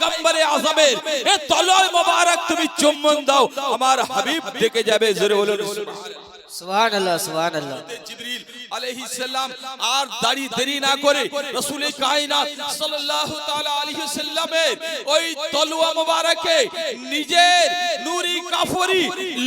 পয়গম্বরে আজমের এ তলোয়ার মোবারক তুমি চুম্বন দাও। আমার হাবিব ডেকে যাবে জোরে বলুন। সুবহানাল্লাহ। সুবহানাল্লাহ। জিবরিল আলাইহিস সালাম আর দাড়ি দেরি না করে রাসূল কায়নাত সাল্লাল্লাহু তাআলা আলাইহি সাল্লামের ওই তলোয়া মোবারকে নিজের নূরি কাফরি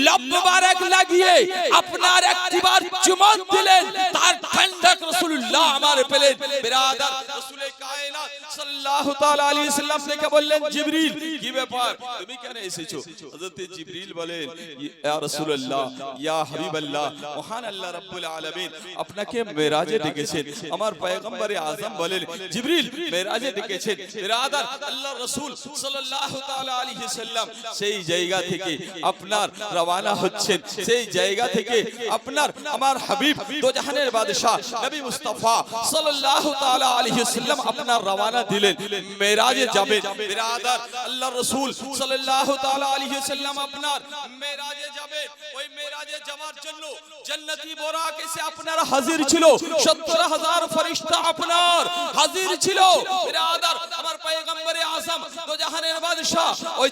লব মোবারক লাগিয়ে আপনার একটিবার চুমন দিলেন, তার ঠান্ডাক রাসূলুল্লাহ আমার পেলেন। বিরাদার রাসূল কায়নাত সাল্লাল্লাহু তাআলা আলাইহি সাল্লাম থেকে বললেন, জিবরিল, কি ব্যাপার? তুমি কেন এসেছ? হযরত জিবরিল বলেন, ইয়া রাসূলুল্লাহ, ইয়া হাবিবাল্লাহ, মহান আল্লাহ রাব্বুল আলামিন আপনাকে মেরাজে ডেকেছেন আমার পয়গম্বরে আজম বলেন জিবরিল মেরাজে ডেকেছেন বিরাদার আল্লাহ রাসূল সাল্লাল্লাহু তাআলা আলাইহি সাল্লাম সেই জায়গা থেকে আপনার রওনা হচ্ছেন সেই জায়গা থেকে আপনার আমার হাবিব দো জাহানের বাদশা নবী মুস্তাফা সাল্লাল্লাহু তাআলা আলাইহি সাল্লাম আপনার রওনা দিলেন মেরাজে যাবেন বিরাদার আল্লাহ রাসূল সাল্লাল্লাহু তাআলা আলাইহি সাল্লাম আপনার মেরাজে যাবেন ওই মেরাজে যাওয়ার জন্য জান্নাতি বোরাক এসে আপনার হাজির ছিল। 70000 ফেরেশতা আপনার হাজির ছিল। আমার দো জাহানের বাদশা ওই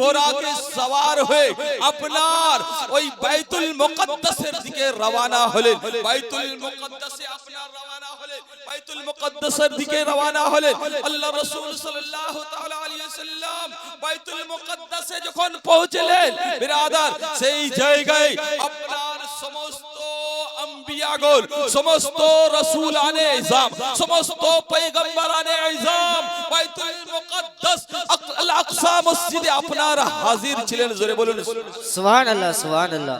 বোরাকে সওয়ার হয়ে আপনার ওই বাইতুল মুকদ্দাসের দিকে রওনা হলেন। বাইতুল মুকদ্দাসে আপনার রওনা হলেন। বাইতুল মুকদ্দাসের দিকে রওনা হলেন। আল্লাহ রাসূল সাল্লাল্লাহু তাআলা আলাইহি বাইতুল মুকদ্দাসে যখন পৌঁছলেন, বিরাদার, সেই জায়গায় আপনার আম্বিয়াগণ সমস্ত রাসূল আনে ইজাম সমস্ত পয়গম্বর আনে ইজাম বাইতুল মুকদ্দাস আল আকসা মসজিদে আপনার হাজির ছিলেন জোরে বলুন। সুবহান আল্লাহ সুবহান আল্লাহ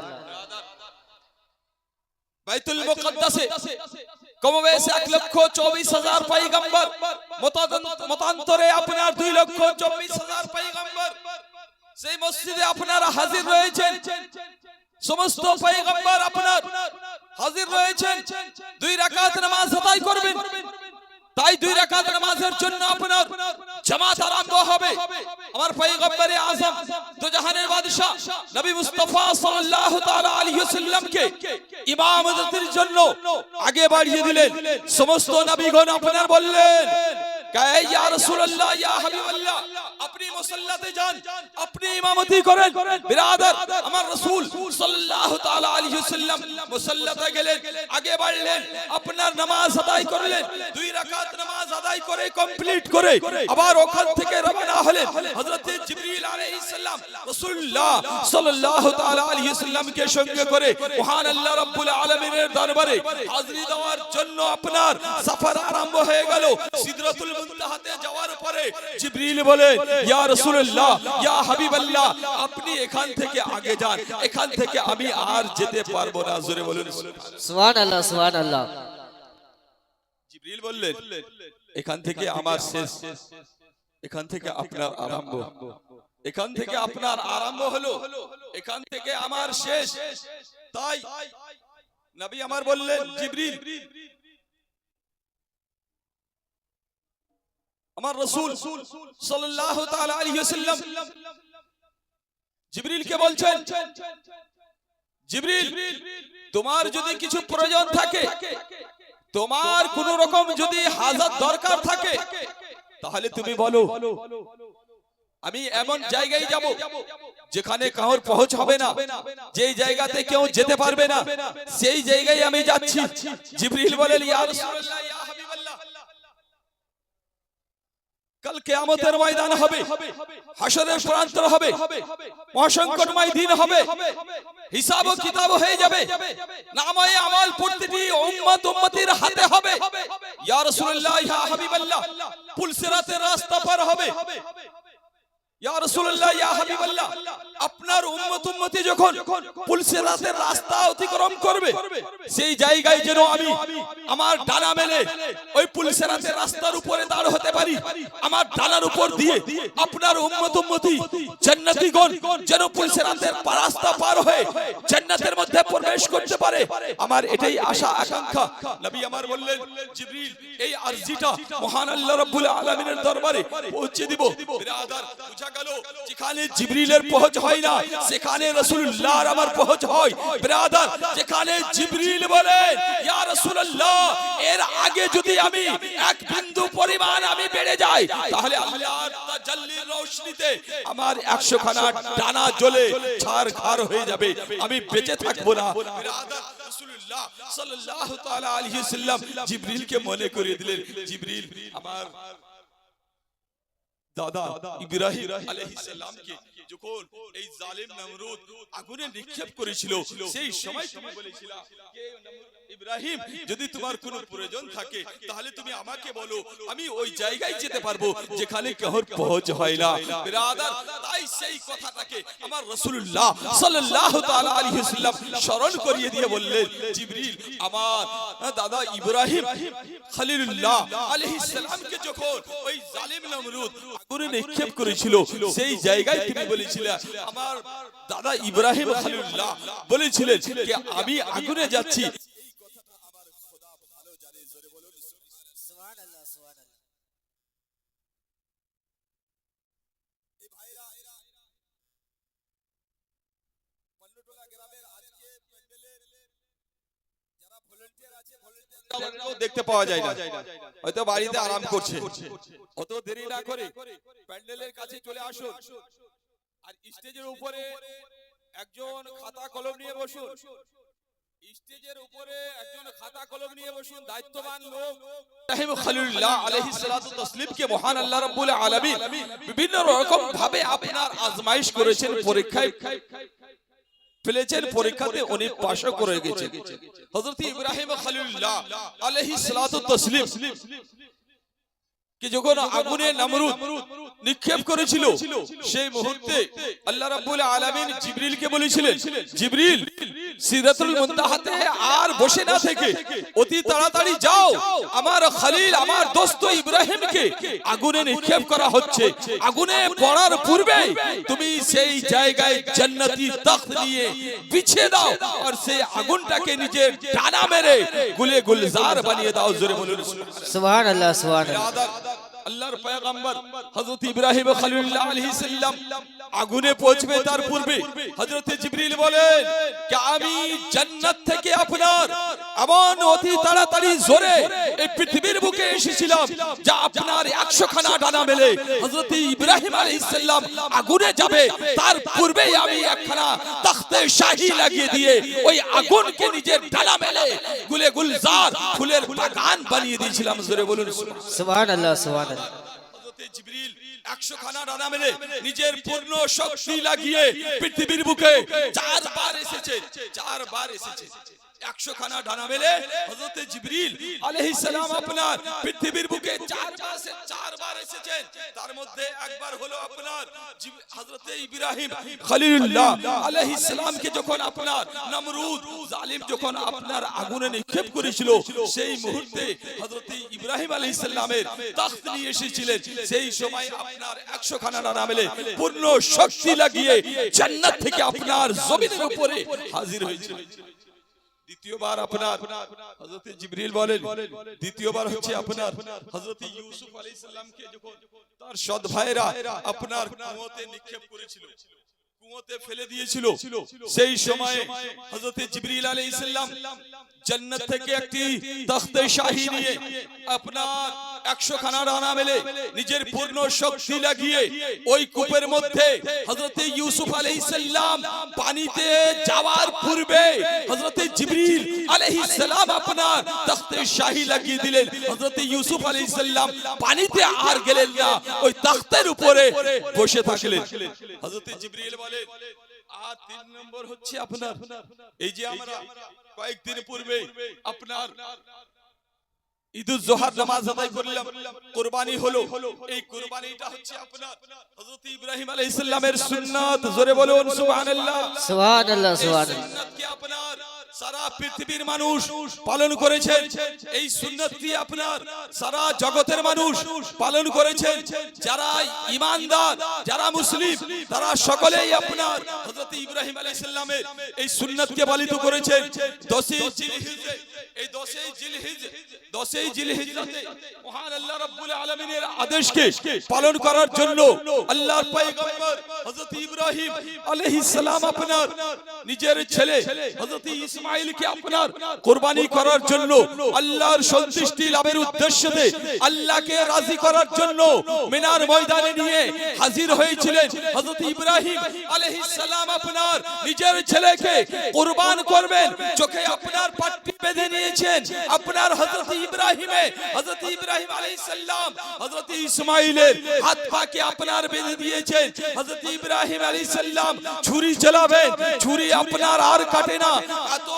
বাইতুল মুকদ্দাসে কমবেশে এক লক্ষ চব্বিশ হাজার পয়গম্বর মতাদন- মতান্তরে আপনার দুই লক্ষ চব্বিশ হাজার পয়গম্বর। সেই মসজিদে আপনারা হাজির রয়েছেন। সমস্ত পয়গম্বর আপনার হাজির রয়েছেন। দুই রাকাত নামাজ আদায় করবেন। তাই দুই রাকাত নামাজের জন্য আপনার জামাত আরম্ভ হবে। আমার পয়গম্বরে আজম তো জাহানের বাদশা নবী মুস্তাফা সাল্লাল্লাহু তাআলা আলাইহি ওয়াসাল্লামকে ইমামতের জন্য আগে বাড়িয়ে দিলেন। সমস্ত নবীগণ আপনার বললেন আবার ওখান থেকে রওনা হলেন, হযরত সঙ্গে করে মহান আল্লাহ রাব্বুল আলামিনের দরবারে হাজরি দেওয়ার জন্য আপনার সফর আরম্ভ হয়ে গেল, সিদরাতুল মুনতাহাতে যাওয়ার পরে জিবরিল বলে ইয়া রাসূলুল্লাহ ইয়া হাবিবাল্লাহ আপনি এখান থেকে আগে যান। এখান থেকে আমি আর যেতে পারব না। জোরে বলুন। সুবহান আল্লাহ সুবহান জিবরিল বললেন এখান থেকে আমার শেষ এখান থেকে আপনার আরম্ভ। এখান থেকে আপনার আরম্ভ হলো এখান থেকে আমার শেষ। তাই নবী আমার বললেন জিবরিল আমার রাসূল জিবরিলকে বলছেন, জিবরিল, তোমার যদি কিছু প্রয়োজন থাকে, তোমার কোন রকম যদি হাজার দরকার থাকে, তাহলে তুমি বলো, আমি এমন জায়গায় যাব যেখানে কাউর পৌঁছ হবে না, যেই জায়গাতে কেউ যেতে পারবে না, সেই জায়গায় আমি যাচ্ছি। জিবরিল বলেন, ইয়া রাসূলুল্লাহ ইয়া হাবিবাল্লাহ কাল কিয়ামতের ময়দান হবে। হাসরের প্রান্তর হবে। মহাসংকটময় দিন হবে। হিসাব কিতাব হয়ে যাবে। নামায়ে আমাল প্রতিটি উম্মত উম্মতির হাতে হবে। ইয়া রাসূলুল্লাহ ইয়া হাবিবাল্লাহ। পুলসিরাতের রাস্তা পার হবে ইয়া রাসূলুল্লাহ ইয়া হাবিবাল্লাহ আপনার উম্মত উম্মতি যখন পুলসিরাতের রাস্তা অতিক্রম করবে সেই জায়গায় যেন আমি আমার ডানা মেলে ওই পুলসিরাতের রাস্তার উপরে দাঁড় হতে পারি আমার ডানার উপর দিয়ে আপনার উম্মত উম্মতি জান্নাতীগণ যেন পুলসিরাতের রাস্তা পার হয়ে জান্নাতের মধ্যে প্রবেশ করতে পারে আমার এটাই আশা আকাঙ্ক্ষা। নবী আমার বললেন জিবরিল এই আরজিটা মহান আল্লাহ রাব্বুল আলামিনের দরবারে পৌঁছে দিব। বিরাদার গেল। যেখানে জিবরিলের পৌঁছ হয় না সেখানে রাসূলুল্লাহর আমার পৌঁছ হয়। বিরাদার যেখানে জিবরিল বলেন ইয়া রাসূলুল্লাহ এর আগে যদি আমি এক বিন্দু পরিমাণ আমি বেড়ে যাই তাহলে আল্লাহর তাজাল্লির রোশনিতে আমার একশো খানা ডানা জ্বলে ছাড় খার হয়ে যাবে আমি বেঁচে থাকব না। বিরাদার রাসূলুল্লাহ সাল্লাল্লাহু তাআলা আলাইহি সাল্লাম জিবরিলকে মনে করিয়ে দিলেন জিবরিল আমার দাদা ইব্রাহিম আলাইহিস সালামকে যখন এই জালিম নমরুদ আগুনে নিক্ষেপ করেছিল সেই সময় তুমি বলেছিলা যে ইব্রাহিম যদি তোমার কোনো প্রয়োজন থাকে তাহলে তুমি আমাকে বলো আমি ওই জায়গায় যেতে পারব যেখানে কাহর পৌঁছ হয় না। বিরাদার তাই সেই কথাটাকে আমার রাসূলুল্লাহ সাল্লাল্লাহু তাআলা আলাইহি সাল্লাম স্মরণ করিয়ে দিয়ে বললেন জিবরিল আমার দাদা ইব্রাহিম খলিলুল্লাহ আলাইহিস সালামকে যখন ওই জালিম নমরুদ আগুনে নিক্ষেপ করেছিল সেই জায়গায় তিনি বলেছিলেন আমার দাদা ইব্রাহিম খালিউল্লাহ বলেছিলেন যে আমি আগুনে যাচ্ছি দেখতে পাওয়া যায় না। হয়তো বাড়িতে আরাম করছে। অত দেরি না করে প্যান্ডেলের কাছে চলে আসুন। আর স্টেজের উপরে একজন খাতা কলম নিয়ে বসুন। স্টেজের উপরে একজন খাতা কলম নিয়ে বসুন দায়িত্ববান লোক। খলিলুল্লাহ আলাইহিস সালাতু তাসলিমকে মহান আল্লাহ রাব্বুল আলামিন। বিভিন্ন রকম ভাবে আপনার আজমাইশ করেছেন পরীক্ষায়। ফেলেছেন পরীক্ষাতে উনি পাশও করে গেছেন। হযরত ইব্রাহিম খলিলুল্লাহ আলাইহিস সালাতু তাসলিম। কি যখন আগুনে নমরুদ নিক্ষেপ করেছিল সেই মুহূর্তে আল্লাহ রাব্বুল আলামিন জিবরিলকে বলেছিলেন জিবরিল সিদরাতুল মুনতাহাতে আর বসে না থেকে অতি তাড়াতাড়ি যাও আমার খলিল আমার দোস্ত ইব্রাহিমকে আগুনে নিক্ষেপ করা হচ্ছে আগুনে পড়ার পূর্বে তুমি সেই জায়গায় জান্নাতি তখ্ত নিয়ে বিছিয়ে দাও আর সেই আগুনটাকে নিজের ডানা মেরে গুলে গুলজার বানিয়ে দাও জোরে বলুন। সুবহান আল্লাহ সুবহান আল্লাহ বিরাদার, আল্লাহর পয়গম্বর হযরত ইব্রাহিম খলিলুল্লাহ আলাইহিস সালাম আগুনে পৌঁছবে তার পূর্বে। হযরত জিবরিল বলেন যে আমি জান্নাত থেকে আপনার এমন অতি তাড়াতাড়ি জোরে এই পৃথিবীর বুকে এসেছিলাম যা আপনার 100 খানা ডানা মেলে। হযরত ইব্রাহিম আলাইহিস সালাম আগুনে যাবে, তার পূর্বেই আমি একখানা তখতে শাহী লাগিয়ে দিয়ে ওই আগুনকে নিজের ডানা মেলে গুলে গুলজার ফুলের বাগান বানিয়ে দিয়েছিলাম। জোরে বলুন সুবহান আল্লাহ সুবহান আল্লাহ হযরতে জিবরিল 100 খানা ডানা মেলে নিজের পূর্ণ শক্তি লাগিয়ে পৃথিবীর বুকে চারবার এসেছে চারবার এসেছে। 100 খানা ডানা মেলে হযরতে জিবরিল আপনার পৃথিবীর বুকে চারবার এসে চারবার এসেছেন তার মধ্যে একবার হলো আপনার হযরতে ইব্রাহিম যখন আপনার নমরুদ জালিম যখন আপনার আগুনে নিক্ষেপ করেছিল, সেই মুহূর্তে হযরতে ইব্রাহিম তখত নিয়ে এসেছিলেন। সেই সময় আপনার 100 খানা ডানা মেলে, পূর্ণ শক্তি লাগিয়ে জান্নাত থেকে আপনার জমিনের উপরে হাজির হয়েছিল। দ্বিতীয়বার আপনার। হজরতে জিবরিল বলেন, দ্বিতীয়বার হচ্ছে আপনার। হজরতে ইউসুফ আলাইহিস সালামকে যখন তার সৎ ভাইরা আপনার কুয়োতে নিক্ষেপ করেছিল কুয়োতে ফেলে দিয়েছিল। সেই সময়ে হযরত জিবরিল আলাইহিস সালাম জান্নাত থেকে একটি তখতে শাহী নিয়ে আপনার 100 খানা রানা মেলে নিজের পূর্ণ শক্তি লাগিয়ে ওই কূপের মধ্যে হযরত ইউসুফ আলাইহিস সালাম পানিতে যাওয়ার পূর্বে হযরত জিবরিল আলাইহিস সালাম আপনার তখতে শাহী লাগিয়ে দিলেন। হযরত ইউসুফ আলাইহিস সালাম পানিতে আর গেলেন না, ওই তখতের উপরে বসে থাকলেন। হযরত জিবরিল বলেন আর তিন নম্বর হচ্ছে আপনার। এই যে আমরা কয়েকদিন পূর্বে আপনার ঈদুল জোহার নামাজ আদায় করলাম কুরবানি হলো। এই কুরবানিটা হচ্ছে আপনার হযরত ইব্রাহিম আলাইহিস সালামের সুন্নাত। জোরে বলুন সুবহানাল্লাহ। আপনার সারা পৃথিবীর মানুষ পালন করেছেন এই সুন্নতটি আপনার সারা জগতের মানুষ পালন করেছেন যারা ইমানদার, যারা মুসলিম, তারা সকলেই আপনার হযরত ইব্রাহিম আলাইহিস সালামের এই সুন্নতকে পালিত করেছেন দশই জিলহিজে, এই দশই জিলহিজে, দশই জিলহিজ্জাতে মহান আল্লাহ রাব্বুল আলামিনের আদেশকে পালন করার জন্য আল্লাহর পয়গম্বর হযরত ইব্রাহিম আলাইহিস সালাম আপনার নিজের ছেলে হযরত ইসমাঈলকে আপনার কুরবানি করার জন্য, আল্লাহর সন্তুষ্টি লাভের উদ্দেশ্যে আল্লাহকে রাজি করার জন্য মিনার ময়দানে নিয়ে হাজির হয়েছিলেন। হযরত ইব্রাহিম আলাইহিস সালাম আপনার নিজের ছেলেকে কুরবান করবেন, চোখে আপনার পাট্টি বেঁধে নিয়েছেন। আপনার হযরত ইব্রাহিমে, হযরত ইব্রাহিম আলাইহিস সালাম হযরত ইসমাঈলের হাত পাকে আপনার বেঁধে দিয়েছেন। হযরত ইব্রাহিম আলাইহিস সালাম ছুরি চালাবেন ছুরি আপনার আর কাটে না। এত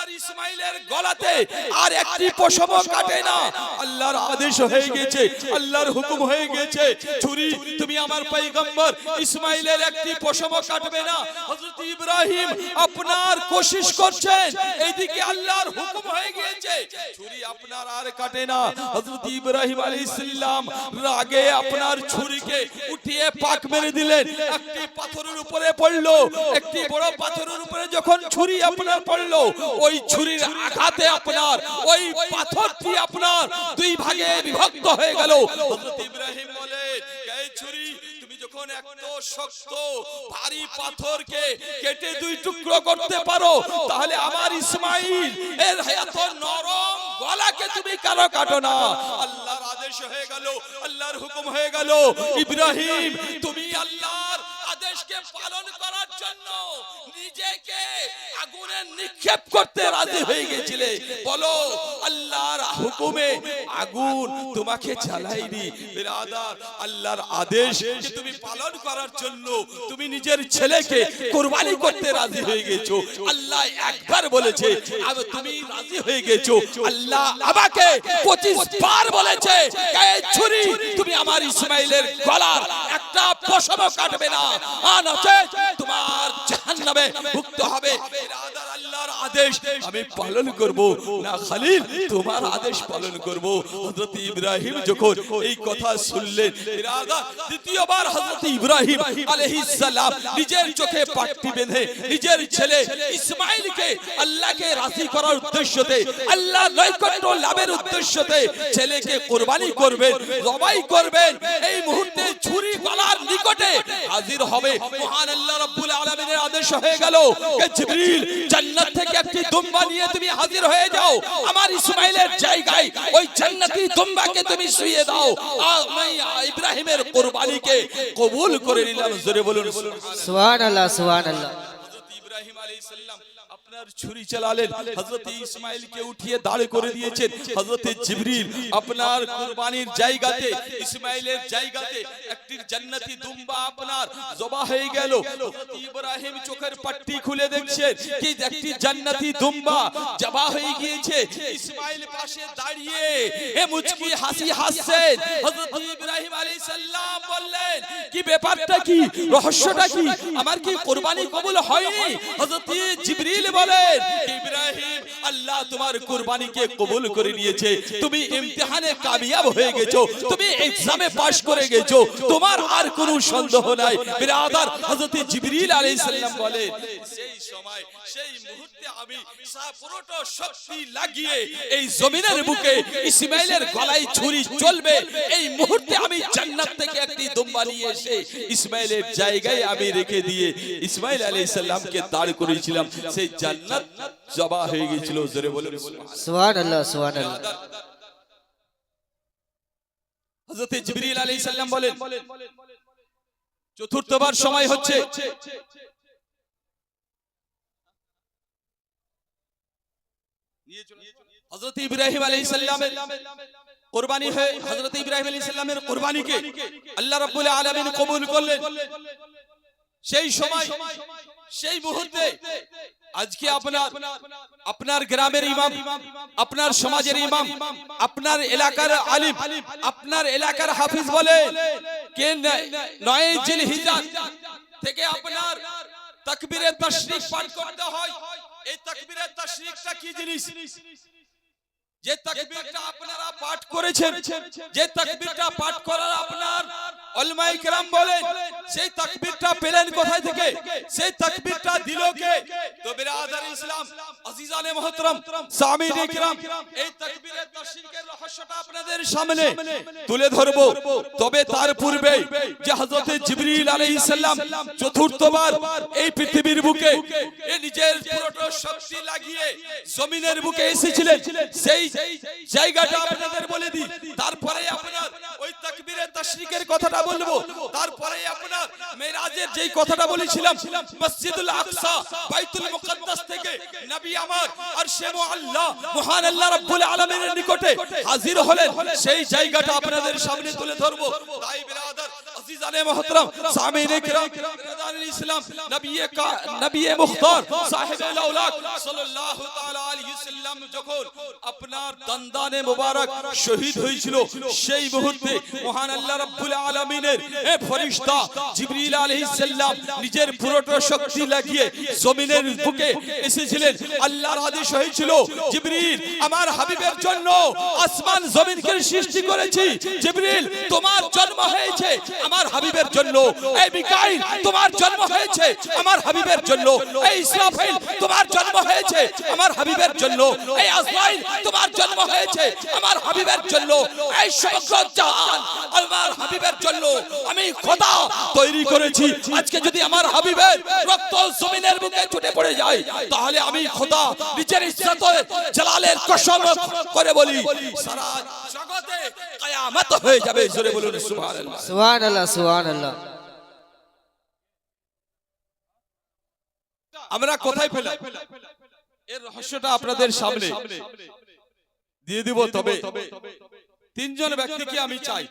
আপনার ইসমাইলের গলাতে আর একটি পশম কাটে না আল্লাহর আদেশ হয়ে গেছে আল্লাহর হুকুম হয়ে গেছে ছুরি তুমি আমার পয়গম্বর ইসমাইলের একটি পশম কাটবে না হযরত ইব্রাহিম আপনার কোশিশ করছেন এইদিকে আল্লাহর হুকুম হয়ে গিয়েছে ছুরি আপনার আর কাটে না হযরত ইব্রাহিম আলাইহিস সালাম রাগে আপনার ছুরিকে উঠিয়ে পাক মেরে দিলেন একটি পাথরের উপরে পড়ল একটি বড় পাথরের উপরে যখন ছুরি আপনার পড়ল ওই ছুরির আঘাতে আপনার, ওই পাথরটি আপনার দুই ভাগে বিভক্ত হয়ে গেল। ইব্রাহিম বলে, এই ছুরি কেটে না? আল্লাহর আদেশ হয়ে গেল, আল্লাহর হুকুম হয়ে গেল, ইব্রাহিম, তুমি আল্লাহর আদেশকে পালন করার জন্য নিজেকে আগুনে নিক্ষেপ করতে রাজি হয়ে গেছিলে। বলো আল্লাহর হুকুমে আগুন তোমাকে জ্বালাইনি বিরাদার আল্লাহর আদেশ তুমি পালন করার জন্য তুমি নিজের ছেলেকে কুরবানি করতে রাজি হয়ে গেছো। আল্লাহ একবার বলেছে আর তুমি রাজি হয়ে গেছো। আল্লাহ আমাকে 25 বার বলেছে এই ছুরি তুমি আমার ইসমাইলের গলার একটা পশম কাটবে না। আর তোমার জাহান্নামে ভুগতে হবে। বিরাদার আল্লাহর আদেশ আমি পালন করব। না খালিল তোমার আদেশ পালন করব। হযরত ইব্রাহিম যখন এই কথা শুনলেন বিরাদার দ্বিতীয়বার হযরত ইব্রাহিম আলাইহিস সালাম নিজের চোখে পাট্টি বেঁধে নিজের ছেলে ইসমাইলকে আল্লাহকে রাজি করার উদ্দেশ্যতে, আল্লাহ নৈকট্য লাভের উদ্দেশ্যতে ছেলেকে কুরবানি করবেন, জবাই করবেন। এই মুহূর্তে ছুরি গলার নিকটে হাজির হবে। মহান আল্লাহ রাব্বুল আলামিনের আদেশ হয়ে গেল কে জিবরিল, জান্নাত থেকে একটি দুম্বা নিয়ে তুমি হাজির হয়ে যাও। আমার ইসমাইলের জায়গায় ওই জান্নাতি তোমাকে তুমি শুয়ে দাও। আমি ইব্রাহিমের কুরবানিকে কবুল করে নিলাম। জোরে বলুন। সুবহানাল্লাহ সুবহানাল্লাহ। হযরত ইব্রাহিম আলাইহিস সালাম আপনার ছুরি চালালেন। হযরত ইসমাইলকে উঠিয়ে দাঁড় করে দিয়েছেন। হযরত জিবরিল আপনার কুরবানির জায়গাতে, ইসমাইলের জায়গাতে একটি জান্নাতি দুম্বা আপনার জবা হয়ে গেল। ইব্রাহিম চোখের পাট্টি খুলে দেখছেন। কি একটি জান্নাতি দুম্বা জবা হয়ে গিয়েছে। ইসমাইল পাশে দাঁড়িয়ে এ মুচকি হাসি হাসছেন। হযরত ইব্রাহিম আলাইহিস সালাম বললেন, কি ব্যাপারটা কি? রহস্যটা কি? আমার কি কুরবানি কবুল হয়নি? জিবরিল ইব্রাহিম আল্লাহ তোমার কুরবানিকে কবুল করে নিয়েছে। তুমি ইমতিহানে কামিয়াব হয়ে গেছো, তুমি এক্সামে পাশ করে গেছো। তোমার আর কোনো সন্দেহ নাই। বিরাদার হযরত জিবরিল আলাইহিস সালাম বলে, সেই সময়, সেই মুহূর্তে আমি পুরোটা শক্তি লাগিয়ে এই জমিনের বুকে ইসমাইলের গলায় ছুরি চলবে। এই মুহূর্তে আমি জান্নাত থেকে একটি দুম্বা নিয়ে এসে ইসমাইলের জায়গায় আমি রেখে দিয়ে ইসমাইল আলাইহিস সালামকে দাঁড় করেছিলাম সেই জান্নাত জবা হয়ে গিয়েছিল জোরে বলে সুবহান আল্লাহ সুবহান আল্লাহ হযরত জিবরিল আলাইহিস সালাম বলেন চতুর্থবার সময় হচ্ছে। হযরত ইব্রাহিম আলাইহিস সালামের কুরবানি হয়ে হযরত ইব্রাহিম আলাইহিস সালামের কুরবানিকে আল্লাহ রাব্বুল আলামিন কবুল করলেন। সেই সময় সেই মুহূর্তে আজকে আপনার আপনার গ্রামের ইমাম আপনার সমাজের ইমাম আপনার এলাকার আলিম আপনার এলাকার হাফিজ বলে কে নয় জিল হিজাত থেকে আপনার তাকবীরে তাশরিক পাঠ করতে হয়। এই তাকবীরে তাশরিকটা কি জিনিস? যে তাকবীরটা আপনারা পাঠ করেছেন যে তাকবীরটা পাঠ করার আপনার উলামায়ে কেরাম বলেন, সেই তাকবীরটা পেলেন কোথায় থেকে? সেই তাকবীরটা দিল কে? তো ইসলাম, আজিজানে মুহতারাম এই তাকবীরের রহস্যটা আপনাদের সামনে তুলে ধরব। তবে তার পূর্বে যে হযরতে জিবরিল আলাইহিস সালাম চতুর্থবার এই পৃথিবীর বুকে এ নিজের শক্তি লাগিয়ে জমিনের বুকে এসেছিলেন, সেই জায়গাটা আপনাদের কথাটা বলব? তারপরে আপনার মেরাজের যেই কথাটা বলেছিলাম, মসজিদুল আকসা, বাইতুল মুকদ্দাস থেকে নবী আমার আরশে মুআল্লা মহান আল্লাহ রাব্বুল আলামিনের নিকটে হাজির হলেন। সেই জায়গাটা আপনাদের সামনে তুলে ধরবো। তাই বিরাদার, আজিজানে মুহতারাম, সামিনে কিরাম ইসলাম নবী কা নবী মুখতার সাহেব সাল্লাল্লাহু তাআলা আলাইহি সাল্লাম যখন আপনার দন্দানে মোবারক শহীদ হয়েছিল সেই মুহূর্তে মহান আল্লাহ রাব্বুল আলামিনের এ ফেরেশতা জিবরিল আলাইহিস সালাম নিজের পুরোটা শক্তি লাগিয়ে জমিনের বুকে এসেছিলেন। আল্লাহর আদেশ হয়েছিল জিবরিল আমার হাবিবের জন্য আসমান জমিনকে সৃষ্টি করেছি। জিবরিল তোমার জন্ম হয়েছে আমার হাবিবের জন্য। এই মিকাইল তোমার জন্ম হয়েছে আমার হাবিবের জন্য। এই ইসরাফিল তোমার জন্ম হয়েছে আমার হাবিবের জন্য। এই আজরাইল তোমার জন্ম হয়েছে আমার হাবিবের জন্য। এই সমগ্র জাহান আমার হাবিবের জন্য। আমি খোদা তৈরি করেছি। আজকে যদি আমার হাবিবের রক্ত জমিনের বুকে ছুটে পড়ে যায়, তাহলে আমি খোদা নিজের ইজ্জত জালালের কসম করে বলি, সারা জগতে কিয়ামত হয়ে যাবে। জোরে বলুন, সুবহানাল্লাহ। সুবহান আল্লাহ সুবহান আল্লাহ আমরা কোথায় পেলাম এর রহস্যটা আপনাদের সামনে। দিয়ে দিব তবে তিনজন ব্যক্তিকে আমি চাই।